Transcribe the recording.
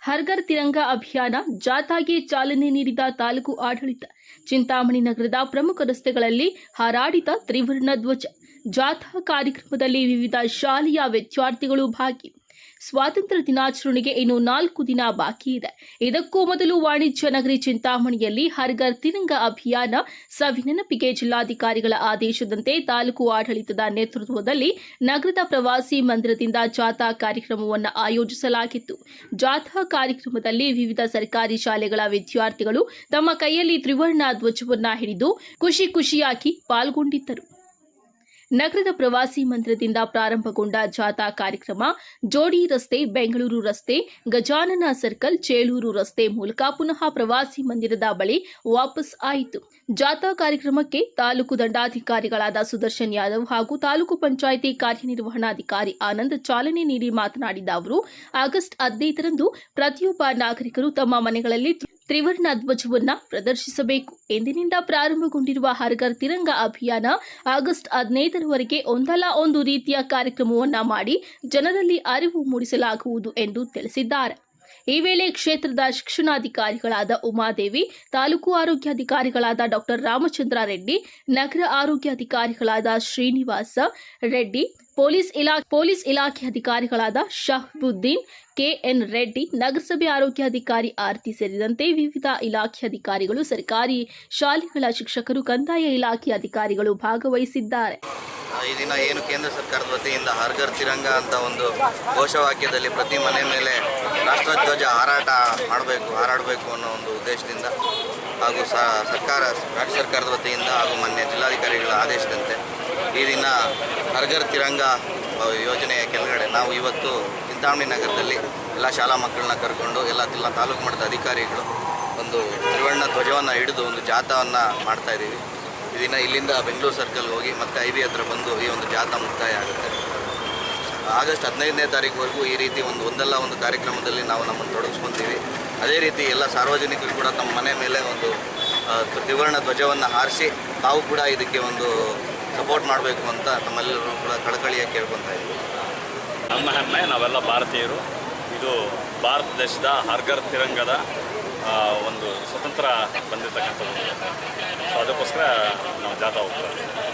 ಹರ್ಗರ್ ತಿರಂಗ ಅಭಿಯಾನ ಜಾಥಾಗೆ ಚಾಲನೆ ನೀಡಿದ ತಾಲೂಕು ಆಡಳಿತ. ಚಿಂತಾಮಣಿ ನಗರದ ಪ್ರಮುಖ ರಸ್ತೆಗಳಲ್ಲಿ ಹಾರಾಡಿದ ತ್ರಿವರ್ಣ ಧ್ವಜ. ಜಾಥಾ ಕಾರ್ಯಕ್ರಮದಲ್ಲಿ ವಿವಿಧ ಶಾಲೆಯ ವಿದ್ಯಾರ್ಥಿಗಳು ಭಾಗಿ ಸ್ವಾತಂತ್ರ್ಯ ದಿನಾಚರಣೆಗೆ ಇನ್ನು ನಾಲ್ಕು ದಿನ ಬಾಕಿ ಇದೆ. ಇದಕ್ಕೂ ಮೊದಲು ವಾಣಿಜ್ಯ ನಗರಿ ಚಿಂತಾಮಣಿಯಲ್ಲಿ ಹರ್ಗರ್ ತಿರಂಗ ಅಭಿಯಾನ ಸವಿನೆನಪಿಗೆ ಜಿಲ್ಲಾಧಿಕಾರಿಗಳ ಆದೇಶದಂತೆ ತಾಲೂಕು ಆಡಳಿತದ ನೇತೃತ್ವದಲ್ಲಿ ನಗರದ ಪ್ರವಾಸಿ ಮಂದಿರದಿಂದ ಜಾಥಾ ಕಾರ್ಯಕ್ರಮವನ್ನು ಆಯೋಜಿಸಲಾಗಿತ್ತು. ಜಾಥಾ ಕಾರ್ಯಕ್ರಮದಲ್ಲಿ ವಿವಿಧ ಸರ್ಕಾರಿ ಶಾಲೆಗಳ ವಿದ್ಯಾರ್ಥಿಗಳು ತಮ್ಮ ಕೈಯಲ್ಲಿ ತ್ರಿವರ್ಣ ಧ್ವಜವನ್ನು ಹಿಡಿದು ಖುಷಿ ಖುಷಿಯಾಗಿ ಪಾಲ್ಗೊಂಡಿದ್ದರು. ನಗರದ ಪ್ರವಾಸಿ ಮಂದಿರದಿಂದ ಪ್ರಾರಂಭಗೊಂಡ ಜಾಥಾ ಕಾರ್ಯಕ್ರಮ, ಜೋಡಿ ರಸ್ತೆ, ಬೆಂಗಳೂರು ರಸ್ತೆ, ಗಜಾನನ ಸರ್ಕಲ್ ಚೇಳೂರು ರಸ್ತೆ ಮೂಲಕ ಪುನಃ ಪ್ರವಾಸಿ ಮಂದಿರದ ಬಳಿ ವಾಪಸ್ ಆಯಿತು. ಜಾಥಾ ಕಾರ್ಯಕ್ರಮಕ್ಕೆ ತಾಲೂಕು ದಂಡಾಧಿಕಾರಿಗಳಾದ ಸುದರ್ಶನ್ ಯಾದವ್ ಹಾಗೂ ತಾಲೂಕು ಪಂಚಾಯಿತಿ ಕಾರ್ಯನಿರ್ವಹಣಾಧಿಕಾರಿ ಆನಂದ್ ಚಾಲನೆ ನೀಡಿ ಮಾತನಾಡಿದ ಅವರು, ಆಗಸ್ಟ್ ಹದಿನೈದರಂದು ಪ್ರತಿಯೊಬ್ಬ ನಾಗರಿಕರು ತಮ್ಮ ಮನೆಗಳಲ್ಲಿ ತ್ರಿವರ್ಣ ಧ್ವಜವನ್ನು ಪ್ರದರ್ಶಿಸಬೇಕು. ಎಂದಿನಿಂದ ಪ್ರಾರಂಭಗೊಂಡಿರುವ ಹರ್ಗರ್ ತಿರಂಗ ಅಭಿಯಾನ ಆಗಸ್ಟ್ ಹದಿನೈದರವರೆಗೆ ಒಂದಲ್ಲ ಒಂದು ರೀತಿಯ ಕಾರ್ಯಕ್ರಮವನ್ನ ಮಾಡಿ ಜನರಲ್ಲಿ ಅರಿವು ಮೂಡಿಸಲಾಗುವುದು ಎಂದು ತಿಳಿಸಿದ್ದಾರೆ. ಈ ವೇಳೆ ಕ್ಷೇತ್ರದ ಶಿಕ್ಷಣಾಧಿಕಾರಿಗಳಾದ ಉಮಾದೇವಿ, ತಾಲೂಕು ಆರೋಗ್ಯಾಧಿಕಾರಿಗಳಾದ ಡಾಕ್ಟರ್ ರಾಮಚಂದ್ರ ರೆಡ್ಡಿ, ನಗರ ಆರೋಗ್ಯಾಧಿಕಾರಿಗಳಾದ ಶ್ರೀನಿವಾಸ ರೆಡ್ಡಿ, ಪೊಲೀಸ್ ಇಲಾ, ಪೊಲೀಸ್ ಇಲಾಖೆ ಅಧಿಕಾರಿಗಳಾದ ಶಹಬುದ್ದೀನ್, ಕೆಎನ್ ರೆಡ್ಡಿ, ನಗರಸಭೆ ಆರೋಗ್ಯಾಧಿಕಾರಿ ಆರತಿ ಸೇರಿದಂತೆ ವಿವಿಧ ಇಲಾಖೆ ಅಧಿಕಾರಿಗಳು, ಸರ್ಕಾರಿ ಶಾಲೆಗಳ ಶಿಕ್ಷಕರು, ಕಂದಾಯ ಇಲಾಖೆ ಅಧಿಕಾರಿಗಳು ಭಾಗವಹಿಸಿದ್ದಾರೆ. ಈ ದಿನ ಏನು ಕೇಂದ್ರ ಸರ್ಕಾರದ ವತಿಯಿಂದ ಹರ್ಗರ್ ತಿರಂಗ ಅಂತ ಒಂದು ಘೋಷವಾಕ್ಯದಲ್ಲಿ ಪ್ರತಿ ಮನೆ ಮೇಲೆ ರಾಷ್ಟ್ರಧ್ವಜ ಹಾರಾಟ ಮಾಡಬೇಕು, ಹಾರಾಡಬೇಕು ಅನ್ನೋ ಒಂದು ಉದ್ದೇಶದಿಂದ ಹಾಗೂ ಸರ್ಕಾರ, ರಾಜ್ಯ ಸರ್ಕಾರದ ವತಿಯಿಂದ ಹಾಗೂ ಮಾನ್ಯ ಜಿಲ್ಲಾಧಿಕಾರಿಗಳ ಆದೇಶದಂತೆ ಈ ದಿನ ಹರ್ಗರ್ ತಿರಂಗ ಯೋಜನೆಯ ಕೆಳಗಡೆ ನಾವು ಇವತ್ತು ಚಿಂತಾಮಣಿ ನಗರದಲ್ಲಿ ಎಲ್ಲ ಶಾಲಾ ಮಕ್ಕಳನ್ನ ಕರ್ಕೊಂಡು ಎಲ್ಲ ಜಿಲ್ಲಾ ತಾಲೂಕು ಮಟ್ಟದ ಅಧಿಕಾರಿಗಳು ಒಂದು ತ್ರಿವರ್ಣ ಧ್ವಜವನ್ನು ಹಿಡಿದು ಒಂದು ಜಾಥಾವನ್ನು ಮಾಡ್ತಾ ದಿನ ಇಲ್ಲಿಂದ ಬೆಂಗಳೂರು ಸರ್ಕಲ್ಗೆ ಹೋಗಿ ಮತ್ತೆ ಐ ಬಿ ಹತ್ರ ಬಂದು ಈ ಒಂದು ಜಾಥಾ ಮುಕ್ತಾಯ ಆಗುತ್ತೆ. ಆಗಸ್ಟ್ ಹದಿನೈದನೇ ತಾರೀಕುವರೆಗೂ ಈ ರೀತಿ ಒಂದು ಒಂದಲ್ಲ ಒಂದು ಕಾರ್ಯಕ್ರಮದಲ್ಲಿ ನಾವು ನಮ್ಮನ್ನು ತೊಡಗಿಸ್ಕೊತೀವಿ. ಅದೇ ರೀತಿ ಎಲ್ಲ ಸಾರ್ವಜನಿಕರು ಕೂಡ ತಮ್ಮ ಮನೆ ಮೇಲೆ ಒಂದು ತ್ರಿವರ್ಣ ಧ್ವಜವನ್ನು ಹಾರಿಸಿ ತಾವು ಕೂಡ ಇದಕ್ಕೆ ಒಂದು ಸಪೋರ್ಟ್ ಮಾಡಬೇಕು ಅಂತ ನಮ್ಮೆಲ್ಲರೂ ಕೂಡ ಕಳಕಳಿಯಾಗಿ ಕೇಳ್ಕೊತಾ ಇದ್ದೀವಿ. ನಮ್ಮ ಹೆಮ್ಮೆ, ನಾವೆಲ್ಲ ಭಾರತೀಯರು. ಇದು ಭಾರತ ದೇಶದ ಹರ್ಗರ್ ತಿರಂಗದ ಒಂದು ಸ್ವತಂತ್ರ ಬಂದಿರತಕ್ಕಂಥದ್ದು. ಸೊ ಅದಕ್ಕೋಸ್ಕರ ನಾವು ಜಾಥಾ ಹೋಗ್ತಾ ಇದ್ದೀವಿ.